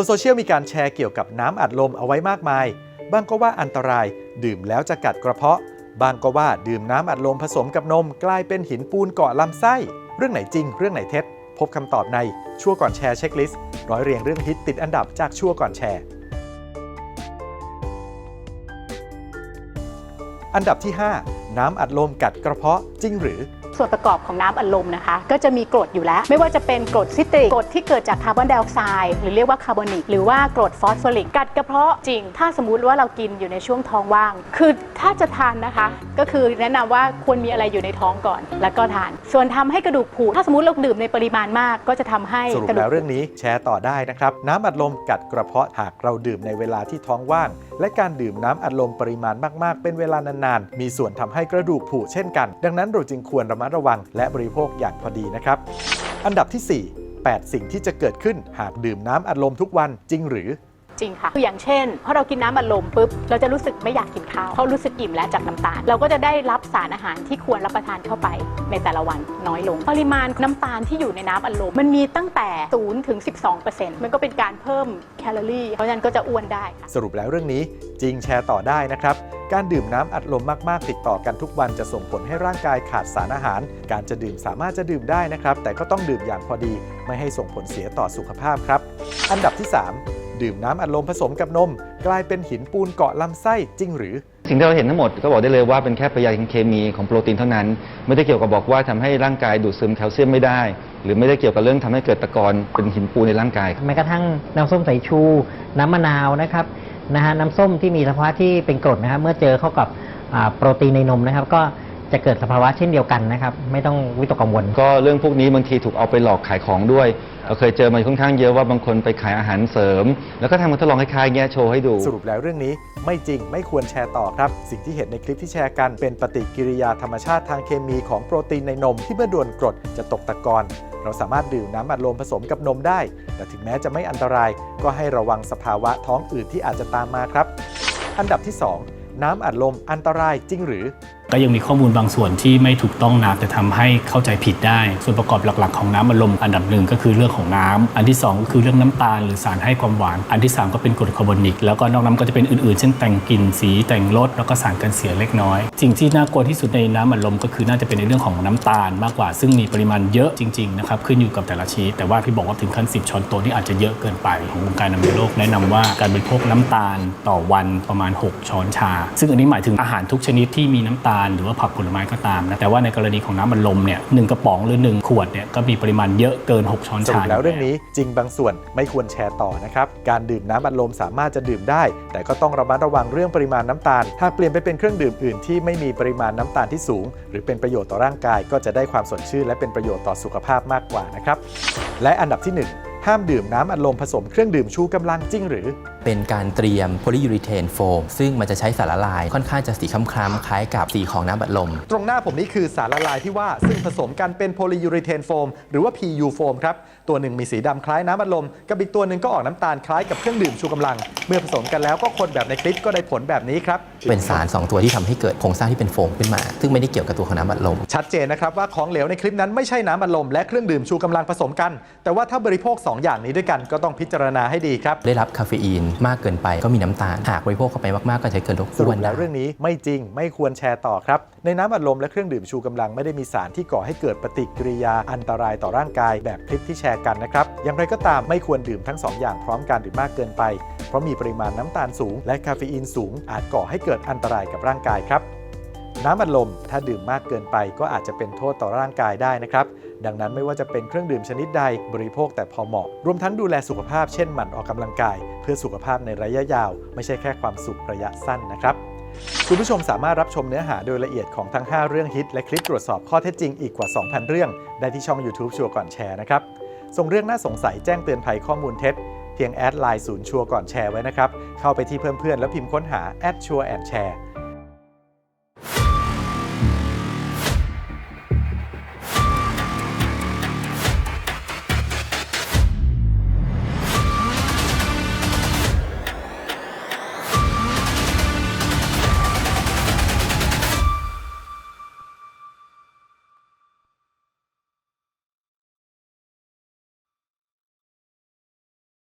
บนโซเชียลมีการแชร์เกี่ยวกับน้ำอัดลมเอาไว้มากมาย บางก็ว่าอันตรายดื่มแล้วจะกัดกระเพาะ บางก็ว่าดื่มน้ำอัดลมผสมกับนม กลายเป็นหินปูนเกาะลำไส้ เรื่องไหนจริง เรื่องไหนเท็จ พบคำตอบในชั่วก่อนแชร์เช็คลิสต์ร้อยเรียงเรื่องฮิตติดอันดับจากชั่วก่อนแชร์ อันดับที่ 5 น้ำอัดลมกัดกระเพาะจริงหรือ ส่วนประกอบของน้ำอัดลมนะคะ ก็จะมีกรดอยู่แล้ว ไม่ว่าจะเป็นกรดซิตริกกรดที่เกิดจากคาร์บอนไดออกไซด์หรือเรียกว่าคาร์บอนิกหรือว่ากรดฟอสฟอริกกัดกระเพาะจริง ถ้าสมมุติว่าเรากินอยู่ในช่วงท้องว่าง คือถ้าจะทานนะคะ ก็คือแนะนำว่าควรมีอะไรอยู่ในท้องก่อน แล้วก็ทาน ส่วนทำให้กระดูกผุถ้าสมมติเราดื่มในปริมาณมาก ก็จะทำให้สรุปกะดูกแล้วเรื่องนี้แชร์ต่อได้นะครับน้ำอัดลมกัดกระเพาะหากเราดื่มในเวลาที่ท้องว่าง และการดื่มน้ำอัดลมปริมาณมาก ๆ เป็นเวลานานๆมีส่วนทำให้กระดูกผุเช่นกัน ดังนั้นเราจึงควรระมัดระวัง และบริโภคอย่างพอดีนะครับ อันดับที่ 4 8 สิ่งที่จะเกิดขึ้นหากดื่มน้ำอัดลมทุกวันจริงหรือ จริงค่ะคืออย่างเช่นพอเรากินน้ำอัดลมปุ๊บเราจะรู้สึกไม่อยากกินข้าวเพราะรู้สึกอิ่มแล้วจากน้ำตาล เราก็จะได้รับสารอาหารที่ควรรับประทานเข้าไปในแต่ละวันน้อยลง ปริมาณน้ำตาลที่อยู่ในน้ำอัดลมมันมีตั้งแต่0ถึง12%มันก็เป็นการเพิ่มแคลอรี่เพราะฉะนั้นก็จะอ้วนได้ค่ะสรุปแล้วเรื่องนี้จริงแชร์ต่อได้นะครับ การดื่มน้ำอัดลมมากๆ ติดต่อกันทุกวันจะส่งผลให้ร่างกายขาดสารอาหาร การจะดื่มสามารถจะดื่มได้นะครับ แต่ก็ต้องดื่มอย่างพอดี ไม่ให้ส่งผลเสียต่อสุขภาพครับ อันดับที่ 3 ดื่มน้ำอัดลมผสมกับนม กลายเป็นหินปูนเกาะลำไส้จริงหรือ สิ่งที่เราเห็นทั้งหมดก็บอกได้เลยว่าเป็นแค่ปฏิกิริยาเคมีของโปรตีนเท่านั้น ไม่ได้เกี่ยวกับบอกว่าทำให้ร่างกายดูดซึมแคลเซียมไม่ได้ หรือไม่ได้เกี่ยวกับเรื่องทำให้เกิดตะกอนเป็นหินปูนในร่างกายแม้กระทั่งน้ำส้มสายชู น้ำมะนาวนะครับนะฮะน้ำส้มที่มีสภาวะที่เป็นกรดนะครับเมื่อเจอเข้ากับอ่าโปรตีนในนมนะครับ ก็ จะเกิดสภาวะเช่นเดียวกันนะครับ ไม่ต้องวิตกกังวล ก็เรื่องพวกนี้บางทีถูกเอาไปหลอกขายของด้วยเราเคยเจอมาค่อนข้างเยอะว่าบางคนไปขายอาหารเสริม แล้วก็ทำมาทดลองคล้ายๆเงี้ยโชว์ให้ดู สรุปแล้วเรื่องนี้ไม่จริงไม่ควรแชร์ต่อครับ สิ่งที่เห็นในคลิปที่แชร์กันเป็นปฏิกิริยาธรรมชาติทางเคมีของโปรตีนในนมที่เมื่อโดนกรดจะตกตะกอนเราสามารถดื่มน้ำอัดลมผสมกับนมได้ แต่ถึงแม้จะไม่อันตราย ก็ให้ระวังสภาวะท้องอืดที่อาจจะตามมาครับ อันดับที่ 2 น้ำอัดลมอันตรายจริงหรือ ก็ยังมีข้อมูลบางส่วนที่ไม่ถูกต้องนะแต่ทำให้เข้าใจผิดได้ ส่วนประกอบหลักๆ ของน้ำอัดลมอันดับหนึ่งก็คือเรื่องของน้ำอันที่สองก็คือเรื่องน้ำตาลหรือสารให้ความหวาน อันที่สามก็เป็นกรดคาร์บอนิก แล้วก็นอกนั้นก็จะเป็นอื่นๆ เช่นแต่งกลิ่นสีแต่งรสแล้วก็สารกันเสียเล็กน้อย สิ่งที่น่ากลัวที่สุดในน้ำอัดลมก็คือน่าจะเป็นในเรื่องของน้ำตาลมากกว่า ซึ่งมีปริมาณเยอะจริงๆนะครับขึ้นอยู่กับแต่ละชนิดแต่ว่าที่บอกว่าถึงขั้น 10ช้อนโต๊ะนี่อาจจะเยอะเกินไปขององค์การอนามัยโลกแนะนำว่าการบริโภคน้ำตาลต่อวันประมาณ 6 ช้อนชา ซึ่งอันนี้หมายถึงอาหารทุกชนิดที่มีน้ำตาลหรือว่าผักผลไม้ก็ตามนะแต่ว่าในกรณีของน้ำมันลมเนี่ยหนึ่งกระป๋องหรือ 1 ขวดเนี่ยก็มีปริมาณเยอะเกิน 6 ช้อนสรุชาปแล้วเรื่องนี้จริงบางส่วนไม่ควรแชร์ต่อนะครับ การดื่มน้ำอัดลมสามารถจะดื่มได้ แต่ก็ต้องระมัดระวังเรื่องปริมาณน้ำตาลหากเปลี่ยนไปเป็นเครื่องดื่มอื่นที่ไม่มีปริมาณน้ำตาลที่สูง หรือเป็นประโยชน์ต่อร่างกาย ก็จะได้ความสดชื่นและเป็นประโยชน์ต่อสุขภาพมากกว่านะครับและอันดับที่หนึ่งห้ามดื่มน้ำอัดลมผสมเครื่องดื่มชูกำลังจริงหรือ เป็นการเตรียมโพลียูริเทนโฟมซึ่งมันจะใช้สารละลายค่อนข้างจะสีคล้ำๆคล้ายกับสีของน้ำบัดลม ตรงหน้าผมนี้คือสารละลายที่ว่าซึ่งผสมกันเป็นโพลียูริเทนโฟมหรือว่า PU โฟมครับ ตัวหนึ่งมีสีดำคล้ายน้ำอัดลม กับอีกตัวหนึ่งก็ออกน้ำตาลคล้ายกับเครื่องดื่มชูกำลัง เมื่อผสมกันแล้วก็คนแบบในคลิปก็ได้ผลแบบนี้ครับเป็นสาร 2 ตัวที่ทำให้เกิดโครงสร้างที่เป็นโฟมขึ้นมา ซึ่งไม่ได้เกี่ยวกับตัวของน้ำบัดลม ชัดเจนนะครับว่าของเหลวในคลิปนั้นไม่ใช่น้ำอัดลมและเครื่องดื่มชูกำลังผสมกัน แต่ว่าถ้าบริโภค 2 อย่างนี้ด้วยกันก็ต้องพิจารณาให้ดีครับ ได้รับคาเฟอีนมากเกินไปก็มีน้ำตาล หากบริโภคเข้าไปมากๆก็จะเกิดโรคสรุอ้วนแล้ได้วเรื่องนี้ไม่จริงไม่ควรแชร์ต่อครับ ในน้ำอัดลมและเครื่องดื่มชูกำลังไม่ได้มีสารที่ก่อให้เกิดปฏิกิริยาอันตรายต่อร่างกายแบบคลิปที่แชร์กันนะครับ อย่างไรก็ตามไม่ควรดื่มทั้งสองอย่างพร้อมกันหรือมากเกินไป เพราะมีปริมาณน้ำตาลสูง และคาเฟอีนสูงอาจก่อให้เกิดอันตรายกับร่างกายครับ น้ำอัดลมถ้าดื่มมากเกินไปก็อาจจะเป็นโทษต่อร่างกายได้นะครับ ดังนั้นไม่ว่าจะเป็นเครื่องดื่มชนิดใดบริโภคแต่พอเหมาะ รวมทั้งดูแลสุขภาพเช่นหมั่นออกกำลังกาย เพื่อสุขภาพในระยะยาว ไม่ใช่แค่ความสุขระยะสั้นนะครับคุณผู้ชมสามารถรับชมเนื้อหาโดยละเอียดของทั้ง 5 เรื่องฮิต และคลิปตรวจสอบข้อเท็จจริงอีกกว่า 2,000 เรื่อง ได้ที่ช่อง YouTube ชัวร์ก่อนแชร์นะครับ ส่งเรื่องน่าสงสัยแจ้งเตือนภัยข้อมูลเท็จ เพียงแอดไลน์ศูนย์ชัวร์ก่อนแชร์ไว้นะครับ เข้าไปที่เพื่อนๆ แล้วพิมพ์ค้นหาแอดชัวร์แอนแชร์